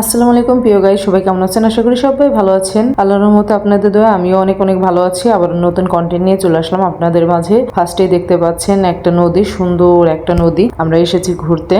আসসালামু আলাইকুম, প্রিয় গাই সবাই কেমন আছেন? আশা করি সবাই ভালো আছেন। আল্লাহর মতো আপনাদের দয়া, আমিও অনেক অনেক ভালো আছি। আবার নতুন কন্টেন্ট নিয়ে চলে আসলাম আপনাদের মাঝে। ফার্স্টেই দেখতে পাচ্ছেন একটা নদী, সুন্দর একটা নদী। আমরা এসেছি ঘুরতে।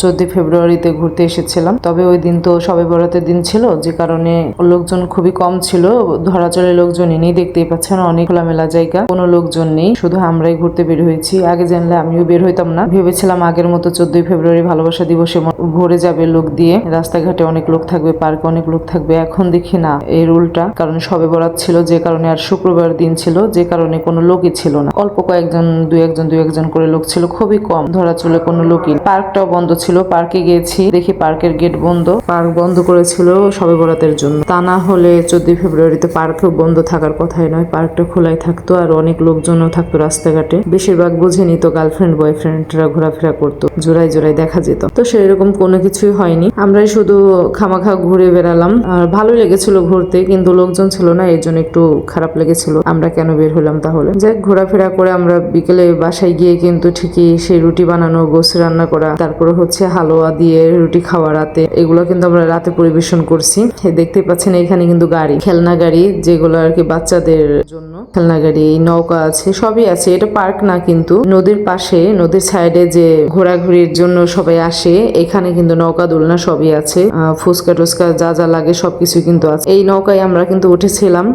চোদ্দই ফেব্রুয়ারিতে ঘুরতে এসেছিলাম। তবে ওই দিন তো সবে বরাতের দিন ছিল, যে কারণে লোকজন খুবই কম ছিল। ধরাচলে লোকজনই নেই, দেখতেই পাচ্ছেন অনেক খোলামেলা জায়গা। কোনো লোকজন নেই, শুধু আমরাই ঘুরতে বের হয়েছি। আগে জানলে আমিও বের হইতাম না। ভেবেছিলাম আগের মতো চোদ্দই ফেব্রুয়ারি ভালোবাসা দিবসে ভরে যাবে লোক দিয়ে। রাস্তাঘাটে অনেক লোক থাকবে, পার্কে অনেক লোক থাকবে। এখন দেখি না এর উল্টা। কারণ সবে বরাত ছিল, যে কারণে আর শুক্রবার দিন ছিল, যে কারণে কোনো লোকই ছিল না। অল্প কয়েকজন, দুই একজন দুই একজন করে লোক ছিল, খুবই কম। ধরা চলে কোনো লোকই। পার্কটাও বন্ধ ছিল, পার্কে গিয়েছি, দেখি পার্কের গেট বন্ধ। পার্ক বন্ধ করেছিল সবে বরাতের জন্য। তা না হলে চোদ্দই ফেব্রুয়ারিতে পার্কও বন্ধ থাকার কথাই নয়। পার্কটা খোলাই থাকতো আর অনেক লোকজনও থাকতো রাস্তাঘাটে। বেশিরভাগ বুঝেনি তো গার্লফ্রেন্ড, বয়ফ্রেন্ডরা ঘোরাফেরা করতো। জোড়ায় জোড়ায় দেখা যেত। তো সেরকম কোনো কিছুই হয়নি। আমরাই শুধু খামাখা ঘুরে বেড়ালাম। আর ভালো লেগেছিল ঘুরতে, কিন্তু লোকজন ছিল না এর জন্য একটু খারাপ লেগেছিল। আমরা কেন বের হলাম তাহলে? যাই ঘোরাফেরা করে আমরা বিকেলে বাসায় গিয়ে কিন্তু ঠিকই সেই রুটি বানানো গোস রান্না করা, তারপরে হচ্ছে হালুয়া দিয়ে রুটি খাওয়া রাতে। এগুলো কিন্তু আমরা রাতে পরিবেশন করছি। দেখতে পাচ্ছেন এখানে কিন্তু গাড়ি, খেলনা গাড়ি, যেগুলো আর কি বাচ্চাদের জন্য। খেলনা গাড়ি, নৌকা আছে, সবই আছে। এটা পার্ক না কিন্তু, নদীর পাশে, নদীর সাইডে যে ঘোরাঘুরির জন্য সবাই আসে, এখানে কিন্তু নৌকা, দোলনা সবই আছে। ফুচকা টুচকা যা যা লাগে সবকিছু কিন্তু আছে। এই নৌকায় আমরা কিন্তু উঠেছিলাম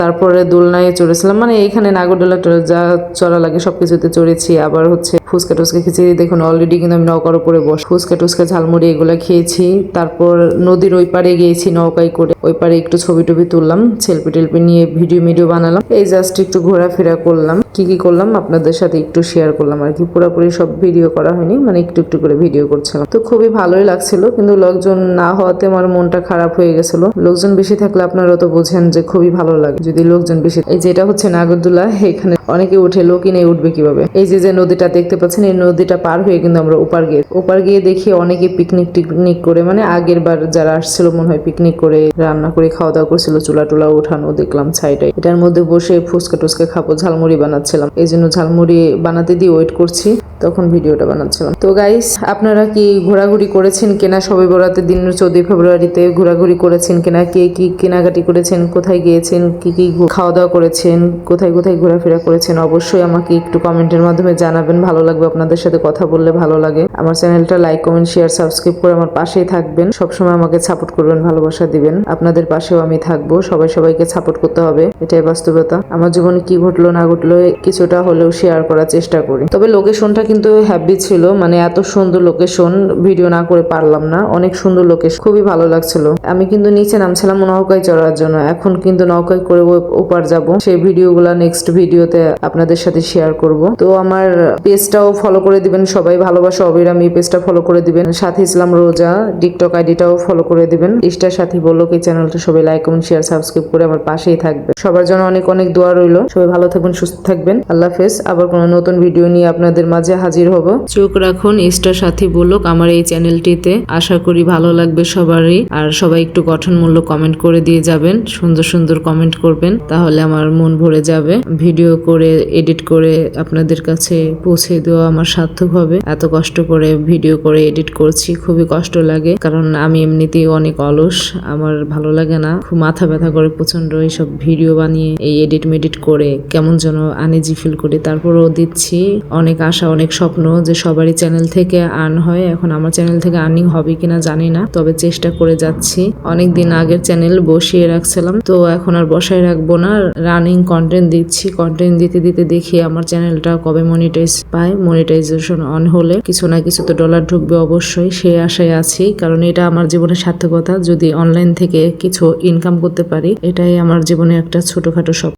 তারপরে দোলনায় চড়েছিলাম মানে এখানে নাগরদোলা যা চড়া লাগে সব কিছুতে চড়েছি। আবার হচ্ছে ফুচকা টুচকা খিচুড়ি দেখুন অলরেডি কিন্তু আমি নৌকার উপরে বস, ফুচকা টুচকা ঝালমুড়ি এগুলো খেয়েছি। তারপর নদীর ওই পারে গিয়েছি নৌকায় করে, ওই পারে একটু ছবি টবি তুললাম সেলফি টেলফি নিয়ে ভিডিও মিডিও বানালাম। এই জাস্ট একটু ঘোরাফেরা করলাম, কি কি করলাম আপনাদের সাথে একটু শেয়ার করলাম আর কি। পুরোপুরি সব ভিডিও করা হয়নি মানে একটু একটু করে ভিডিও করছিলাম। তো খুবই ভালোই লাগছিল, কিন্তু লোকজন না হওয়াতে আমার মনটা খারাপ হয়ে গেছিল। লোকজন বেশি থাকলে আপনারা তো বোঝেন যে খুবই ভালো লাগে। যদি লোকজন বেশি এই যেটা হচ্ছে নাগরদোলা এখানে অনেকে উঠে লোকই নেই উঠবে কীভাবে? এই যে যে নদীটা দেখতে পাচ্ছেন, এই নদীটা পার হয়ে কিন্তু আমরা ওপার গিয়ে ওপার গিয়ে দেখি অনেকে পিকনিক টিকনিক করে। মানে আগের বার যারা আসছিল, মনে হয় পিকনিক করে, রান্না করে, খাওয়া দাওয়া করছিল, চুলা টুলা উঠানো দেখলাম সাইডে এটার মধ্যে বসে ফুচকা টুচকা খাব, ঝালমুড়ি বানাচ্ছিলাম। এই জন্য ঝালমুড়ি বানাতে দিয়ে ওয়েট করছি। তখন ভিডিওটা বানাচ্ছিলাম। তো গাইস আপনারা কি ঘোরাঘুরি করেছেন কেনা সবে বরাতের দিন চৌদ্দই ফেব্রুয়ারিতে ঘোরাঘুরি করেছেন কিনা, কে কি কেনাকাটি করেছেন, কোথায় গিয়েছেন, কি কি খাওয়া দাওয়া করেছেন, কোথায় কোথায় ঘোরাফেরা করেছেন, অবশ্যই আমাকে একটু কমেন্টের মাধ্যমে জানাবেন। ভালো লাগবে আপনাদের সাথে কথা বললে ভালো লাগে। আমার চ্যানেলটা লাইক, কমেন্ট, শেয়ার, সাবস্ক্রাইব করে আমার পাশেই থাকবেন। সবসময় আমাকে সাপোর্ট করবেন, ভালোবাসা দিবেন। আপনাদের পাশেও আমি থাকব। সবাই সবাইকে সাপোর্ট করতে হবে। এটাই বাস্তবতা। আমার জীবনে কি ঘটলো, না ঘটলো, কিছুটা হলেও শেয়ার করার চেষ্টা করি। তবে লোকেশনটা কিন্তু হ্যাপি ছিল। মানে এত সুন্দর লোকেশন, ভিডিও না করে পারলাম না। অনেক সুন্দর লোকেশন খুবই ভালো লাগছিল। আমি কিন্তু নিচে নামছিলাম নৌকায় চড়ার জন্য। এখন কিন্তু নৌকায় করে ওপার যাব। সেই ভিডিও ভিডিওগুলো নেক্সট ভিডিওতে আপনাদের সাথে শেয়ার করব। তো আমার পেজটাও ফলো করে দিবেন সবাই। ভালোবাসা অবিরাম এই পেজটা ফলো করে দিবেন। সাথে ইসলাম রোজা। টিকটক আইডিটাও ফলো করে দিবেন। ইস্টার সাথী বলল এই চ্যানেলটা সবাই লাইক কমেন্ট শেয়ার সাবস্ক্রাইব করে আমার পাশেই থাকবে। সবার জন্য অনেক অনেক দোয়া রইল। সবাই ভালো থাকবেন, সুস্থ থাকবেন। আল্লাহ হাফেজ। আবার কোনো নতুন ভিডিও নিয়ে আপনাদের মাঝে হাজির হব। চোখ রাখুন ইস্টার সাথী বলুক আমার এই চ্যানেলটিতে আশা করি ভালো লাগবে। সবারই। আর সবাই একটু গঠনমূলক কমেন্ট করে দিয়ে যাবেন। সুন্দর সুন্দর কমেন্ট করবেন। তাহলে আমার মন ভরে যাবে। ভিডিও করে এডিট করে আপনাদের কাছে পৌঁছে দেওয়া আমার সার্থক হবে। এত কষ্ট করে ভিডিও করে এডিট করছি, খুবই কষ্ট লাগে। কারণ আমি এমনিতেই অনেক অলস। আমার ভালো লাগে না। খুব মাথা ব্যথা করে প্রচণ্ড এইসব ভিডিও বানিয়ে, এই এডিট মেডিট করে, কেমন যেন আনেজি ফিল করি। তারপরও দিচ্ছি অনেক আশা, অনেক স্বপ্ন যে সবারই চ্যানেল থেকে আর্ন হয়। এখন আমার চ্যানেল থেকে আর্নিং হবে কিনা জানি না। তবে চেষ্টা করে যাচ্ছি। অনেক দিন আগের চ্যানেল বসিয়ে রাখছিলাম, তো এখন আর বসায় রাখব না। রানিং কন্টেন্ট দিচ্ছি কন্টেন্ট দিতে দিতে দেখি আমার চ্যানেলটা কবে মনিটাইজ পায়। মনিটাইজেশন অন হলে কিছু না কিছু তো ডলার ঢুকবে অবশ্যই সেই আশায় আছি। কারণ এটা আমার জীবনের সার্থকতা। যদি অনলাইন থেকে কিছু ইনকাম করতে পারি, এটাই আমার জীবনে একটা ছোটখাটো স্বপ্ন।